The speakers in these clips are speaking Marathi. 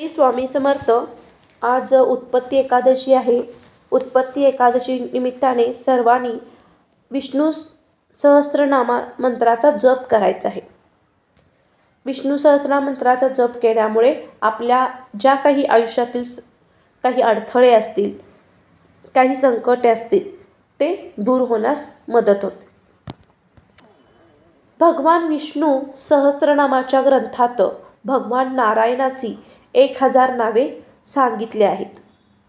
श्री स्वामी समर्थ आज उत्पत्ती एकादशी आहे. उत्पत्ती एकादशी निमित्ताने सर्वांनी विष्णू सहस्रनामा मंत्राचा जप करायचा आहे. विष्णू सहस्रनाम मंत्राचा जप केल्यामुळे आपल्या ज्या काही आयुष्यातील काही अडथळे असतील काही संकटे असतील ते दूर होण्यास मदत होते. भगवान विष्णू सहस्रनामाच्या ग्रंथात भगवान नारायणाची एक हजार नावे सांगितले आहेत.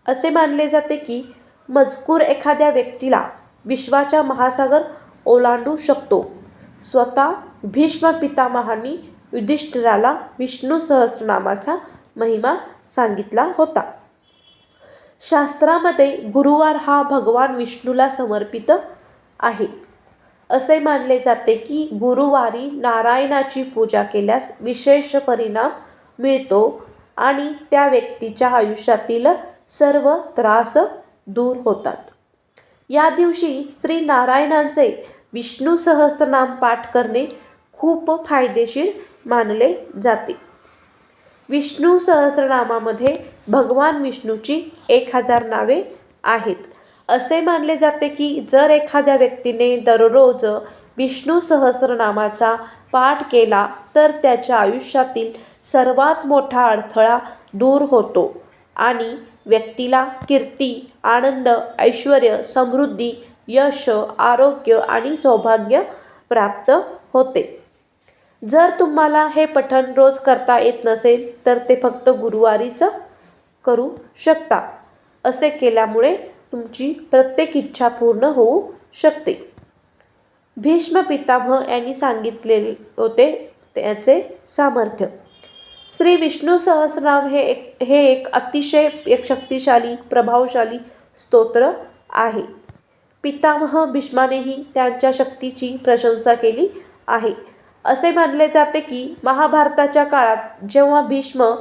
असे मानले जाते की मजकूर एखाद्या व्यक्तीला विश्वाच्या महासागर ओलांडू शकतो. स्वतः भीष्म पितामहांनी युधिष्ठिराला विष्णू सहस्रनामाचा महिमा सांगितला होता. शास्त्रामध्ये गुरुवार हा भगवान विष्णूला समर्पित आहे. असे मानले जाते की गुरुवारी नारायणाची पूजा केल्यास विशेष परिणाम मिळतो आणि त्या व्यक्तीच्या आयुष्यातील सर्व त्रास दूर होतात. या दिवशी श्री नारायणांचे विष्णू सहस्रनाम पाठ करणे खूप फायदेशीर मानले जाते. विष्णू सहस्रनामामध्ये भगवान विष्णूची एक हजार नावे आहेत. असे मानले जाते की जर एखाद्या व्यक्तीने दररोज विष्णू सहस्रनामाचा पाठ केला तर त्याच्या आयुष्यातील सर्वात मोठा अडथळा दूर होतो आणि व्यक्तीला कीर्ती आनंद ऐश्वर समृद्धी यश आरोग्य आणि सौभाग्य प्राप्त होते. जर तुम्हाला हे पठण रोज करता येत नसेल तर ते फक्त गुरुवारीच करू शकता. असे केल्यामुळे तुमची प्रत्येक इच्छा पूर्ण होऊ शकते. भीष्म पितामह यांनी सांगितले होते त्याचे सामर्थ्य. श्री विष्णू सहस्रनाम हे एक हे एक अतिशय एक शक्तिशाली प्रभावशाली स्तोत्र आहे. पितामह भीष्मानेही त्यांच्या शक्तीची प्रशंसा केली आहे. असे मानले जाते की महाभारताच्या काळात जेव्हा भीष्म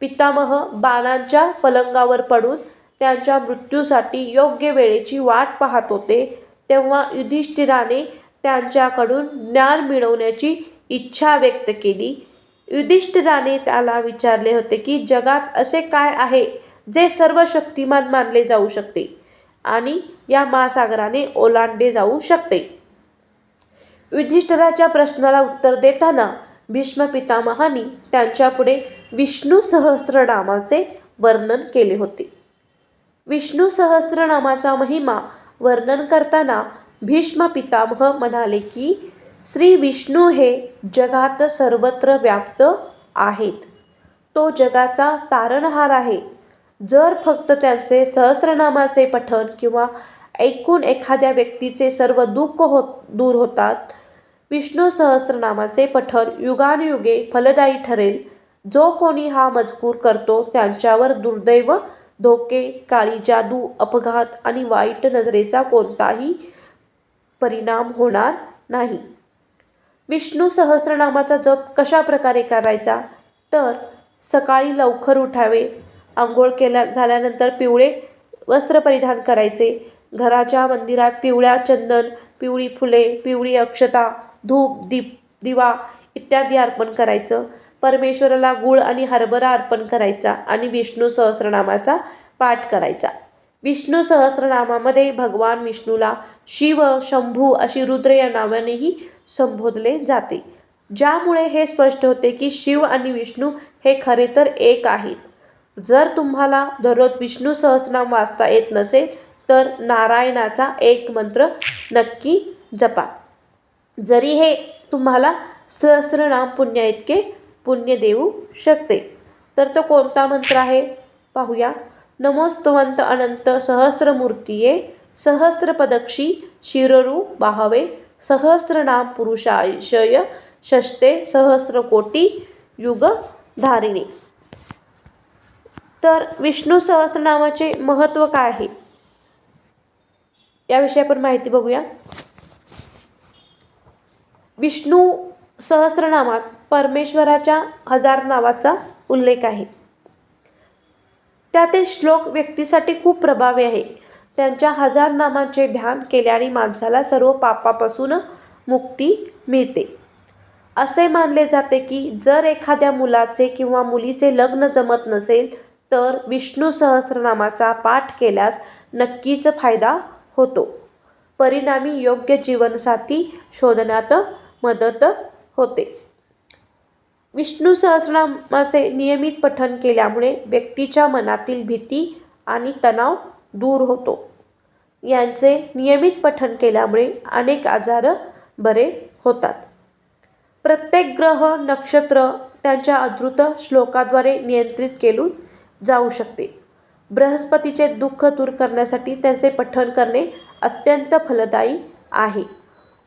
पितामह बाणांच्या पलंगावर पडून त्यांच्या मृत्यूसाठी योग्य वेळेची वाट पाहत होते तेव्हा युधिष्ठिराने त्यांच्याकडून ज्ञान मिळवण्याची इच्छा व्यक्त केली. युधिष्ठिराने त्याला विचारले होते की जगात असे काय आहे जे सर्व शक्तिमान मानले जाऊ शकते आणि या महासागराने ओलांडले जाऊ शकते युधिष्ठिराच्या प्रश्नाला उत्तर देताना भीष्म पितामहांनी त्यांच्यापुढे विष्णू सहस्रनामाचे वर्णन केले होते. विष्णू सहस्रनामाचा महिमा वर्णन करताना भीष्म पितामह म्हणाले की श्री विष्णू हे जगात सर्वत्र व्याप्त आहेत. तो जगाचा तारणहार आहे. जर फक्त त्यांचे सहस्रनामाचे पठण किंवा ऐकून एखाद्या व्यक्तीचे सर्व दुःख हो दूर होतात विष्णू सहस्रनामाचे पठण युगानुयुगे फलदायी ठरेल. जो कोणी हा मजकूर करतो त्यांच्यावर दुर्दैव धोके काळी जादू अपघात आणि वाईट नजरेचा कोणताही परिणाम होणार नाही. विष्णू सहस्रनामाचा जप कशा प्रकारे करायचा? तर सकाळी लवकर उठावे आंघोळ केल्या झाल्यानंतर पिवळे वस्त्र परिधान करायचे. घराच्या मंदिरात पिवळ्या चंदन पिवळी फुले पिवळी अक्षता धूप दीप दिवा इत्यादी अर्पण करायचं. परमेश्वराला गुळ आणि हरभरा अर्पण करायचा आणि विष्णू सहस्रनामाचा पाठ करायचा. विष्णू सहस्रनामामध्ये भगवान विष्णूला शिव शंभू अशी रुद्र या नावानेही संबोधले जाते. ज्यामुळे हे स्पष्ट होते की शिव आणि विष्णू हे खरे तर एक आहेत. जर तुम्हाला दररोज विष्णू सहस्रनाम वाचता येत नसेल तर नारायणाचा एक मंत्र नक्की जपा. जरी हे तुम्हाला सहस्रनाम पुण्या इतके पुण्य देऊ शकते तर तो कोणता मंत्र आहे? पाहूया. नमोस्तवंत अनंत सहस्रमूर्तीये सहस्रपदक्षी शिररू बाहवे सहस्रनाम पुरुषाशय षष्टे सहस्रकोटी युग धारिणी तर विष्णू सहस्रनामाचे महत्त्व काय आहे? याविषयी आपण माहिती बघूया. विष्णू सहस्रनामात परमेश्वराच्या हजार नावाचा उल्लेख आहे. त्यातील श्लोक व्यक्तीसाठी खूप प्रभावी आहे. त्यांच्या हजार नामांचे ध्यान केल्याने माणसाला सर्व पापापासून मुक्ती मिळते. असे मानले जाते की जर एखाद्या मुलाचे किंवा मुलीचे लग्न जमत नसेल तर विष्णू सहस्रनामाचा पाठ केल्यास नक्कीच फायदा होतो. परिणामी योग्य जीवनसाथी शोधण्यात मदत होते. विष्णू सहस्रनामाचे नियमित पठन केल्यामुळे व्यक्तीच्या मनातील भीती आणि तणाव दूर होतो. यांचे नियमित पठण केल्यामुळे अनेक आजार बरे होतात. प्रत्येक ग्रह नक्षत्र त्यांच्या अद्भुत श्लोकाद्वारे नियंत्रित केले जाऊ शकते. बृहस्पतीचे दुःख दूर करण्यासाठी त्यांचे पठण करणे अत्यंत फलदायी आहे.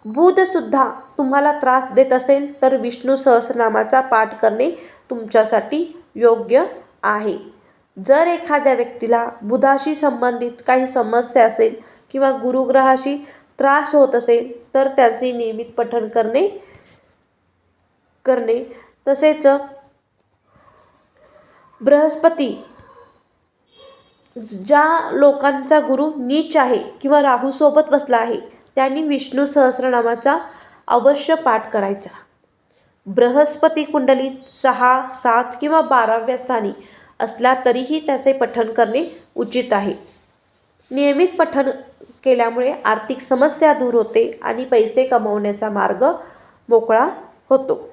बुधसुद्धा तुम्हाला त्रास देत असेल तर विष्णू सहस्रनामाचा पाठ करणे तुमच्यासाठी योग्य आहे. जर एखाद्या व्यक्तीला बुधाशी संबंधित काही समस्या असेल किंवा गुरुग्रहाशी त्रास होत असेल तर त्याचे नियमित पठण करणे करणे. तसेच बृहस्पती ज्या लोकांचा गुरु नीच आहे किंवा राहूसोबत बसला आहे त्यांनी विष्णू सहस्रनामाचा अवश्य पाठ करायचा. बृहस्पती कुंडलीत सहा सात किंवा बाराव्या स्थानी असला तरीही त्याचे पठण करणे उचित आहे. नियमित पठण केल्यामुळे आर्थिक समस्या दूर होते आणि पैसे कमवण्याचा मार्ग मोकळा होतो.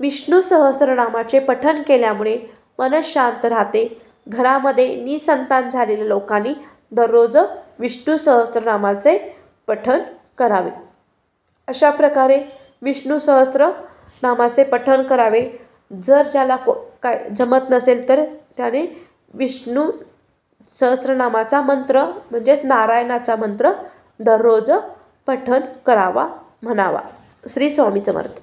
विष्णू सहस्रनामाचे पठण केल्यामुळे मन शांत राहते. घरामध्ये निसंतान झालेल्या लोकांनी दररोज विष्णू सहस्रनामाचे पठण करावे. अशा प्रकारे विष्णू सहस्र नामाचे पठण करावे. जर ज्याला को काय जमत नसेल तर त्याने विष्णू सहस्रनामाचा मंत्र म्हणजेच नारायणाचा मंत्र दररोज पठण करावा म्हणावा. श्री स्वामी समर्थ.